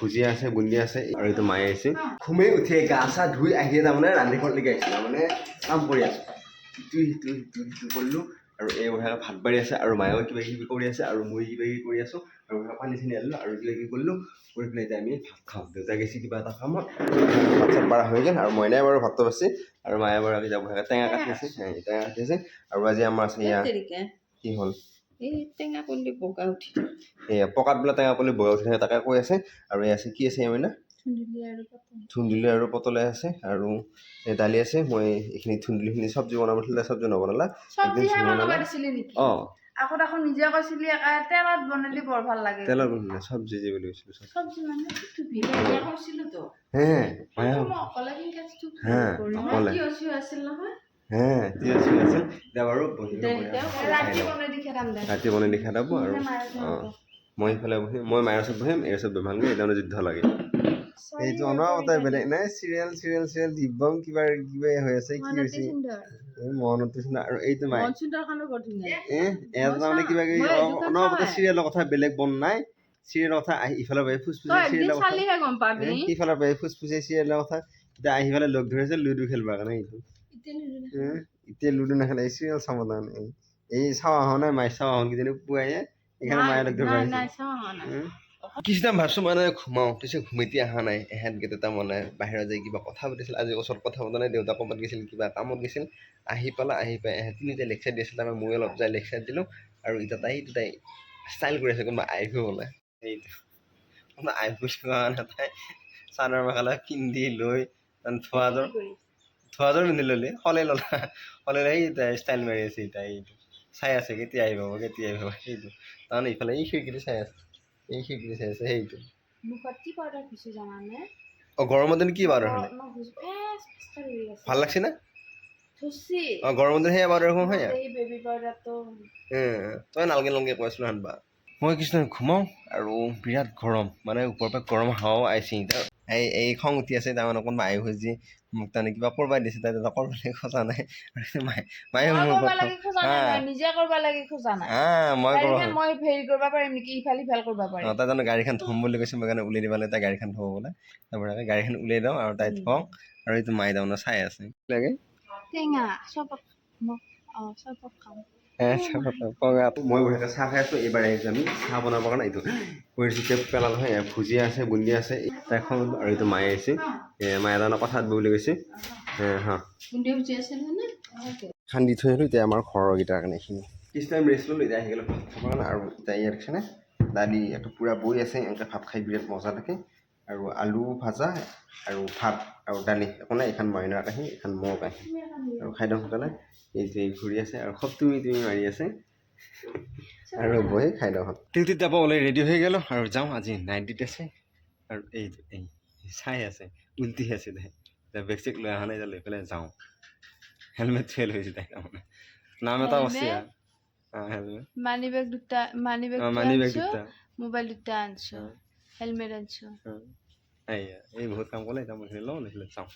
ভুজিয়া আছে বুন্দি আছে আৰু এইটো মায়ে আহিছে ঘুমেই উঠি গা চা ধুই আহিয়ে তাৰমানে ৰান্ধনীঘৰলৈকে আহিছিলে মানে কাম কৰি আছোঁ। ইটো সিটো সিটো সিটো কৰিলোঁ আৰু এই বঢ়িয়াকৈ ভাত বাঢ়ি আছে আৰু মায়েও কিবা কিবি কৰি আছে আৰু মই কিবা কিবি কৰি আছোঁ আৰু পানী চানী আনিলোঁ আৰু কিবা কিবি কৰিলোঁ কৰি পেলাই এতিয়া আমি ভাত খাওঁ। দেউতা গৈছে কিবা এটা কামত ভাত চাত বাঢ়া হৈ গ'ল আৰু মইনাই বাৰু ভাতটো বাছি আৰু মায়ে বাৰু এতিয়া বঢ়িয়াকৈ টেঙা কাটি আছে টেঙা কাটি আছে আৰু আজি আমাৰ আছে তেৰিকা কি হ'ল? এই টেঙা কলি বগা উঠি এয়া পকাত বোলে টেঙা পুলি বগা উঠি থাকে তাকে কৈ আছে। আৰু এই আছে কি আছে এমিনা ধুন্দুলি আৰু ধুন্দুলি আৰু পটলে আছে আৰু এই দালি আছে। মই এইখিনি ধুন্দুলিখিনি চব্জি বনাব দিছিলে চব্জি নবনালা। অঁ। আকৌ দেখোন নিজে কৈছিলি তেলত বনালি বৰ ভালো লাগে। তেলৰ বনালে চব্জি যি বুলি কৈছিলোঁ চব্জি। মানে তো ভিডিঅ' কৰিছিলোঁ তো। হে মই অকলে আছিল নহয়। ৰাতি বনাই দি খেদাব আৰু। মই ইফালে বহিম মই মায়ৰ ওচৰত বহিম এই ওচৰত বেমাৰ লাগে তাৰমানে যুদ্ধ লাগে। এইটো অনাৰ বেলেগ নাই চিৰিয়েল চিৰিয়েল চিৰিয়েল দিব্যম কিবা কিবা হৈ আছে কি হৈছে? আহি পেলাই লগ ধৰিছে লুডু খেলবাৰ কাৰণে এতিয়া লুডু নেখেলে এই চিৰিয়েল চাব তাৰমানে এই চাৱা হোৱা নাই মায়ে চাৱা হোৱা কিজনী পুৱাই মায়ে নাই চাওঁ হোৱা নাই কিছুদিন ভাবছ মানে ঘুমাওঁ পিছত ঘুমিতি অহা নাই এহেঁত এহেঁতকেইটা তাৰমানে বাহিৰত যাই কিবা কথা পাতিছিল আজি ওচৰত কথা পতা নাই দেউতা ক'ৰবাত গৈছিল কিবা কামত গৈছিল আহি পালা আহি পাই এহেঁত তিনিটাই লেকচাৰ দি আছিল তাৰপৰা মই অলপ যাই লেকচাৰ দিলোঁ আৰু এতিয়া তাই দুটাই ষ্টাইল কৰি আছে কোনোবা আইফু বোলে সেইটো কোনোবা আইফু কাৰণে তাই চাদৰ মেখেলা পিন্ধি লৈ ধোৱাযোৰ ধোৱাযোৰ পিন্ধি ল'লি সলাই ল'লা সলাই লৈ ষ্টাইল মাৰি আছে এতিয়া এইটো চাই আছে কেতিয়া আহি পাব কেতিয়া আহি পাব সেইটো তাৰমানে ইফালে এই খিৰিকীটো চাই আছে এই খিৰিকীটো চাই আছে সেইটো মুখত কি পাউডাৰ ঘুচি জানানে অ গৰমৰ দিন কি বাৰ হ'লে? ভালো লাগছে না? অ গৰমৰ দিন সেয়া হয় এই বেবি পাউডাৰটো তই নালগে নালগে কৈ আছিলো হানবা মই কিছুমান ঘুমাওঁ আৰু বিৰাট গৰম মানে ওপৰৰ পৰা গৰম হাৱাও আহিছে এতিয়া এই এই খং উঠি আছে তাৰমানে কোনোবা আহি খুজি মোক তাৰমানে কিবা কৰবাই দিছে তাই দাদা কৰিবলৈ খোজা নাই। মায়ে মায়ে মই মোৰ কৰিব লাগে। মই নিজে কৰিব লাগে খোজা নাই। হা মই কৰোঁ। পাৰিলে মই হেৰি কৰিব পাৰিম নেকি ইফাল সিফাল কৰিব পাৰিম। অঁ তাই জানো গাড়ীখন থ'ম বুলি কৈছে মই কাৰণে উলিয়াই দিবলৈ তাই গাড়ীখন থ'ব বোলে। তাৰপৰা গাড়ীখন উলিয়াই দিওঁ আৰু তাই থওঁ আৰু এইটো মায়ে তাৰমানে চাই আছে। লাগে? টেঙা চবত মোক অঁ চবত খাম মই বঢ়িয়াকৈ চাহ খাই আছোঁ এইবাৰ আহিছোঁ আমি। চাহ বনাবৰ কাৰণে এইটো কৰিছোঁ পেলাল হয় ভুজিয়া আছে বুন্দিয়া আছে খাওঁ আৰু এইটো মায়ে আহিছে এ মায়ে তাৰমানে কথা বুলি কৈছে হা। খুন্দি থৈ আহিলোঁ এতিয়া আমাৰ ঘৰৰ কেইটাৰ কাৰণে এইখিনি। কিছু টাইম ৰেষ্ট ল'লোঁ এতিয়া আহি গ'লোঁ ভাত খাবৰ কাৰণে। আৰু এতিয়া ইয়াত দেখিছেনে দালি একো পূৰা বৈ আছে এনেকৈ ভাত খাই বিৰাট মজা লাগে। আৰু আলু ভাজা আৰু ভাত আৰু দালি। একো নাই এইখন মাইনাৰ কাঁহী এইখন মোৰ কাঁহী আৰু খাই দিওঁ সোনকালে। এই যে ঘূৰি আছে আৰু খুব তুমি তুমি মাৰি আছে। আৰু বহি খাই দিওঁ ডিউটিত যাব ওলাই ৰেডি হৈ গ'লোঁ আৰু যাওঁ আজি নাইট ডিউটি আছে। আৰু এই এই চাই আছে উল্টি আছে তাই বেগ চেগ লৈ অহা নাই লৈ পেলাই যাওঁ। হেলমেট ফেল হৈছে তাই তাৰমানে। নাম এটা আছে অঁ হেলমেট মানি বেগ দুটা মানি বেগ মানি বেগ দুটা। মোবাইল দুটা আনছো হেলমেট আনছো। এই বহুত কাম কৰিলে এতিয়া মই লওঁ নহ'লে যাওঁ।